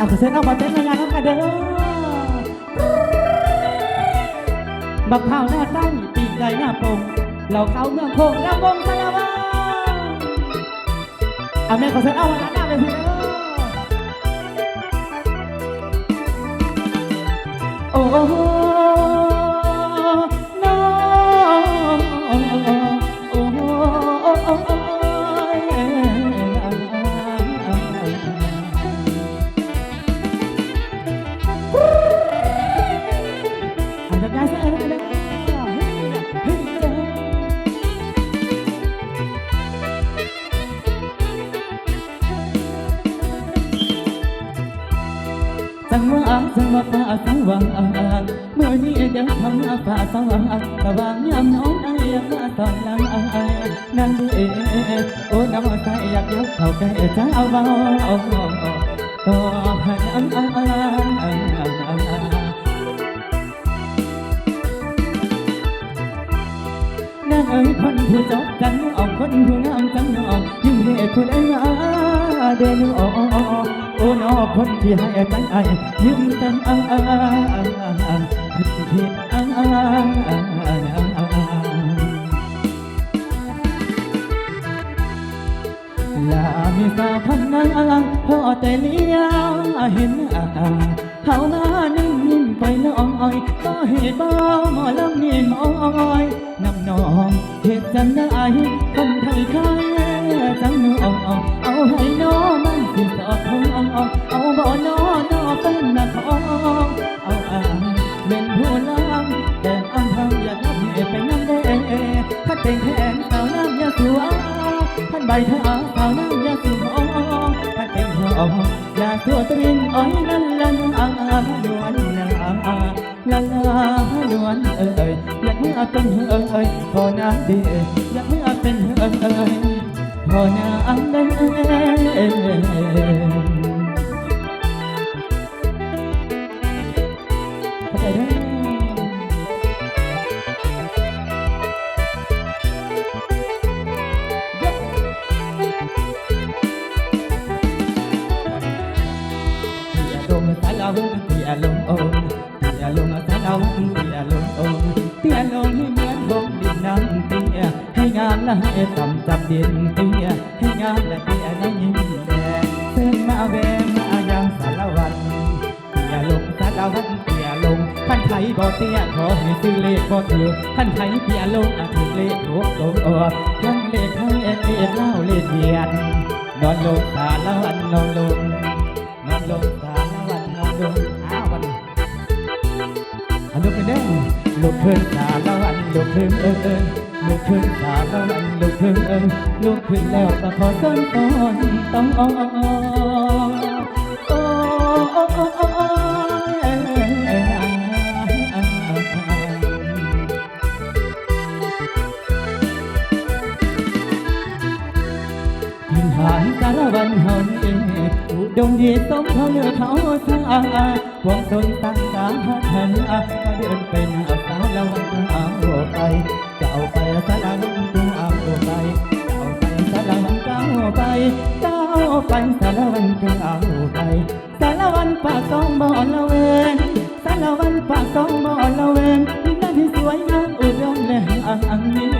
อะขอเชิญเอามาเต้นในงานน้ำกันเด้อบักเผาหน้าตั้งปีกไก่หน้าปงเราเข้าเมืองโคงแล้ววงสารวัตรเอาแม่ขอเชิญเอามาหน้าไปทีเด้อโอ้โหน้องโอ้โห ใสอยากยกเข้าใกล้เจ้าเบาต่อให้อันอันอันอันอันอันนางเอ๋ยคนผู้จบกันออกคนผู้งามจังออกยิ่งเหตุผู้ใดมาเดินออกโอ้นอคนที่ให้ใจไอยืมตังอ่างอ่างอ่างผิดผิดอ่างอ่างอ่า พ่อแต่เลี้ยงเห็นอ่างเขามานึ่งนิ่มไปลองอ้อยก็เหตุบ้าหมอลำนี่มอยนำน้องเหตุจันได้คนไทยใครจังน้องเอาให้น้องมันสิสอดทองเอาบ่อน้อน้อเป็นนักของเอาอ่างเป็นผู้ลำแต่อันทำอยากรับเหตุไปน้ำแดงถ้าเป็นแทนสาน้ำยาสัวท่านใบเท้าสาน้ำ เป็นหัวอยากตัวตรินอ้อยนั่นละน้องอาดวนนั่นอาลา ละให้ต่ำจับดินเตียให้งานละเตี้ยในยิ้มแดงเส้นมาแวมายังสารวัตรเตี้ยลงสารวัตรเตี้ยลงขันไทยบ่เตี้ยขอให้ซื้อเลขบ่ถือขันไทยเตี้ยลงอาถือเลขถูกลงเออยังเลขให้เอ็ดเอล่าเลขเดียนนอนลงสารวัตรนอนลงนอนลงสารวันนอนลงอ้าววันอันลุกขึ้นเด้อลุกขึ้นสารวันลุกขึ้นเอิญเอิญ ลุกขึ้นสารวันลุกขึ้นเอิญลุกขึ้นแล้วก็ขอต้นตอนต้องอ้อโอ้โอ้โอ้โอ้ทิ้งหายสารวันเฮานี่อุดมดีสมเขาเลือเขาสาหวงตนตั้งตาหันอาก็เดินเป็นอาสารวันจะเอาไป สารวันตัวเอาไปเจะเอาไปสารวันเก้าไปเก้าไปสารวันก็เอาไปสารวันปากสองบ่อละเวงสารวันปากสองบ่อละเวงดินแดนที่สวยงามอุดมแหล่งอังอังนี้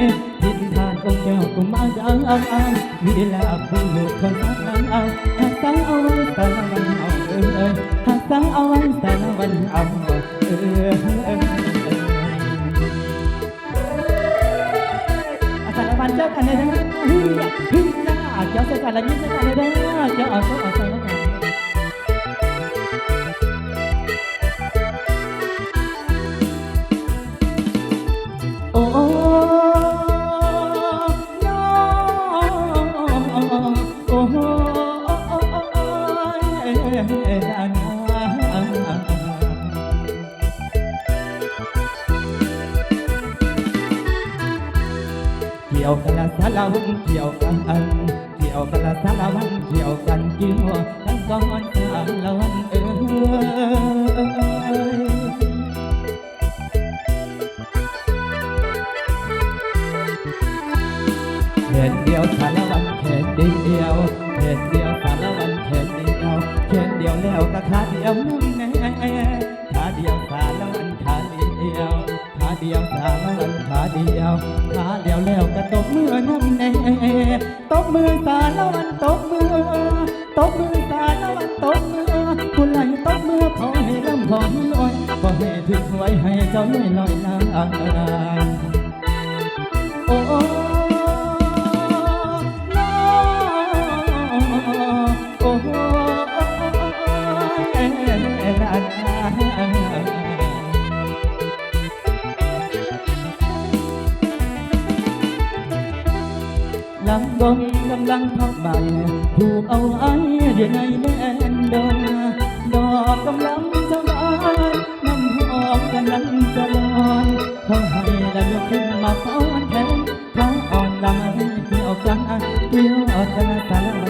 ทินทานองค์แก้วกุมารอังอังอังมีลาผู้ลูกคนสักอังอังหักสังเอาไว้สารวันเอาเออเออหักสังเอาไว้สารวันเอาเออ เออสารวันเจอกันเลยนะเฮ้ยเฮ้ยจ้าเจ้าเจอกันแล้วยิ้มเจอกันเลยนะเจ้าเอาเจ้าเอาใส่แล้วกัน ยวกันละสารวันเกี่ยวกันเกี่ยวกันละสารวันเกี่ยวกันเกี่ยวกันก่อนสารวันเอ้ยแขนเดียวสารวันแขนเดียวแขนเดียวสารวันแขนเดียวแขนเดียวแล้วก็ขาเดียวน้ำแน่ขาเดียวสาแล้วอันขาเดียว เดียวสาแล้วอันขาเดียวขาเดียวแล้วก็ตบมือน้ำแน่ตบมือสาแล้วอันตบมือตบมือสาแล้วอันตบมือคุณไหลตบมือขอให้ร่ำขอให้รวยขอให้ถึงไว้ให้เจ้าลอยลอยนา ลำบงกำลังทอกใบถูกเอาไอ้เดี๋ยวในแดนดงดอกกำลังจะบานน้ำหอมกำลังจะลอยเขาให้แล้วยกขึ้นมาฟ้อนแทนท้าอ่อนลำให้เที่ยวกันเที่ยวกันสาร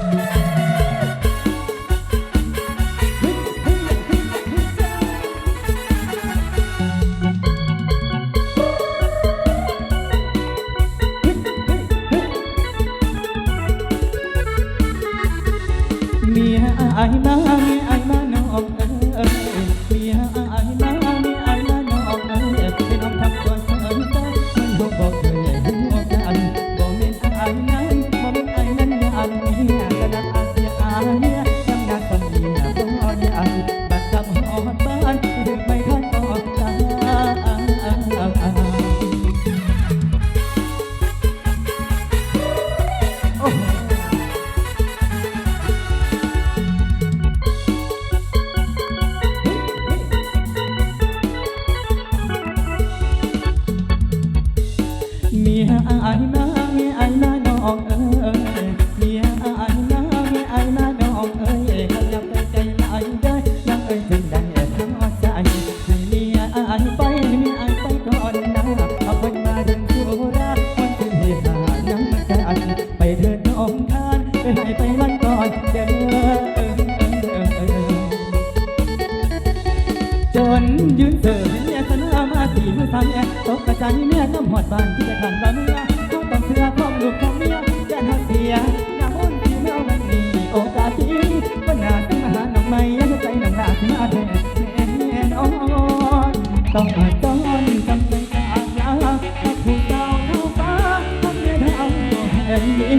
ายมาเมียอายมาน้องเอ้ยเมียอายมาเมียอายมาน้องเอ้ยขยับไปใจลายได้ยังเอ้ยถึงได้ทั้งอดใจให้เมียอายไปให้เมียอายไปก่อนนะเอาคนมาเดินคู่รักวันที่หตุหาน้ำใจไปเถิดน้องทานไปให้ไปวันก่อนเด้อเออเออเออจนยืนเสิร์ฟเมียสนามาสี่มือทำแอตกกระจายเมียน้ำหอดบานที่จะขันบาเมียเขา ต้องมาต้อนจำจจาลาถ้าผู้เจ้าเท่าฟ้าทักเมียเท่าแห่งนี้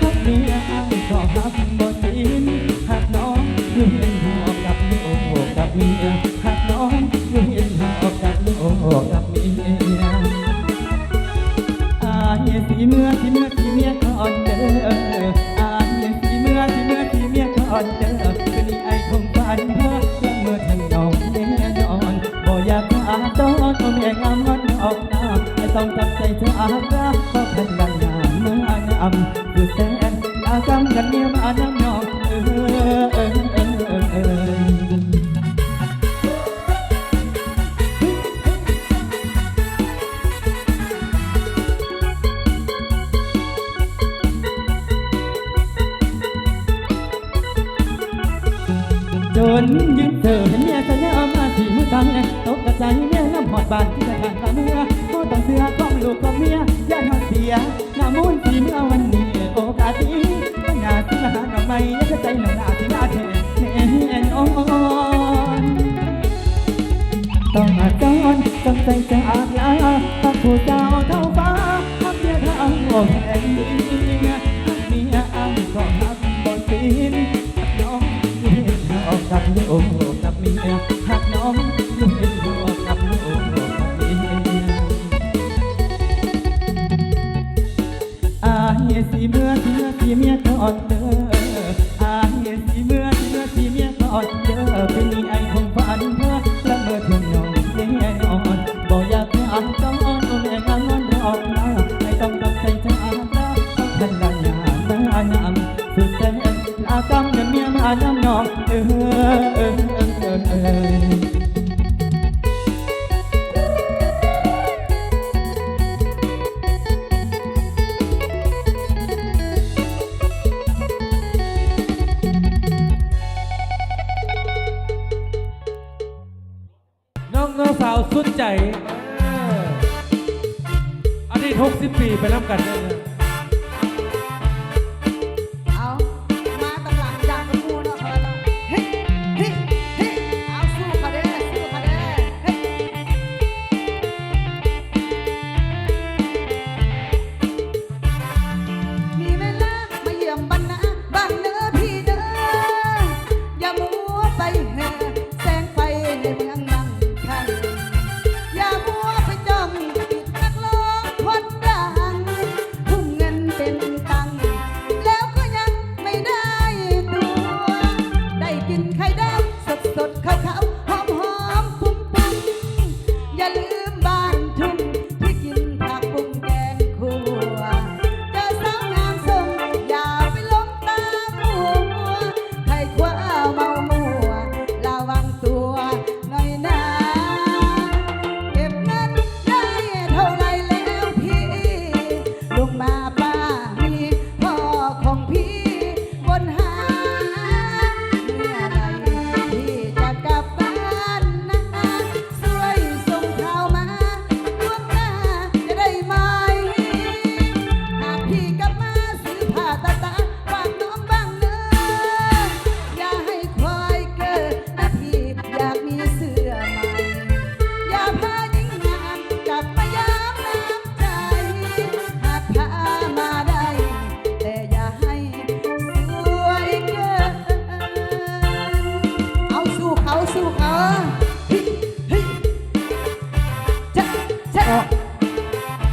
ทักเมียอ้างก็หักบ่จริงหักน้องอยู่เห็นหัวกับลูกกับเมียหักน้องอยู่เห็นหัวกับลูกกับเมียอายสีเมื่อที่เมื่อที่เมียก่อนเด้ออายสีเมื่อที่เมื่อที่เมียก่อนเด้อคืนนี้ไอ้คงฝันเพื่อเมื่อทั้งนองแน่นอนบ่ อากอาตอนตัวแม่งามงอนออกหน้าไม่ต้องจับใจเธออารักเพราะพันลังงามเมื่องามคือแสนอากำกันเมียมาน้ำนองเออเออเออเออจนยืนเสิร์ฟเห็นเมียเสนอมาที่มือทาง หันเมื่อต้องเสือต้องลูกต้องเมียย่านอนเสียหน้ามุ่นที่เมื่อวันนี้โอกาสนี้หน้าสิหาหน่ไม้ยักใจหน้าสิหน้าแทนเอ็นอ่อนต้องมาจ้อนต้องใจจะอาบลาต้องผู้เจ้าเท่าฟ้าพักเมียงทางโอ้แผ่นดินมีอ้างก็ทำบนปีนน้องเห็นออกกัดูกกับเมีย เมียก่อนเด้ออายที่เมื่อเมื่อที่เมียก่อนเด้อ สุดใจอันนี้60 ปีไปรับกันได้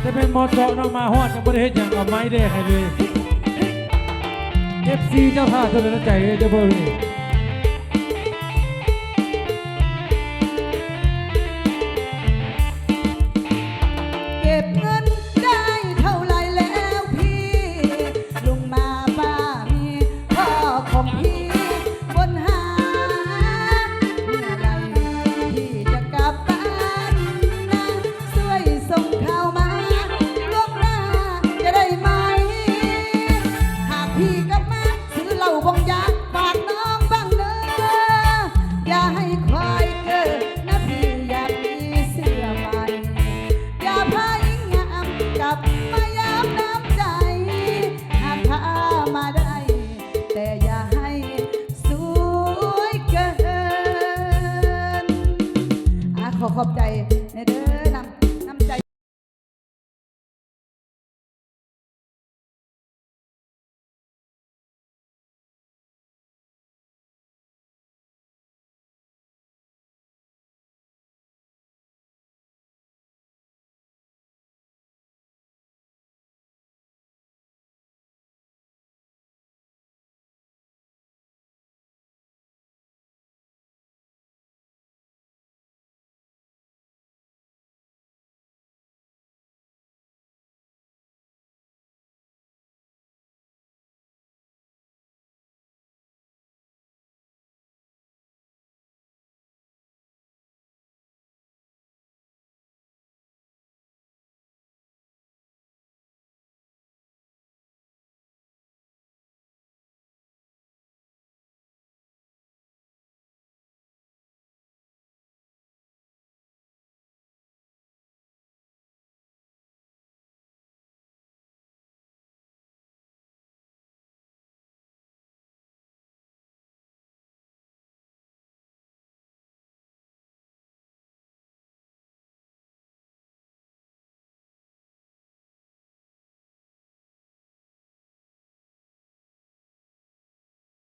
จะเป็นมอเอาะน้องมาฮอดจะบริเทศอย่างกับไม้ได้ใครเลย FC เจ้าภาพเสนอใจเจ้าเบอร์ ขอบใจในเด้อนำ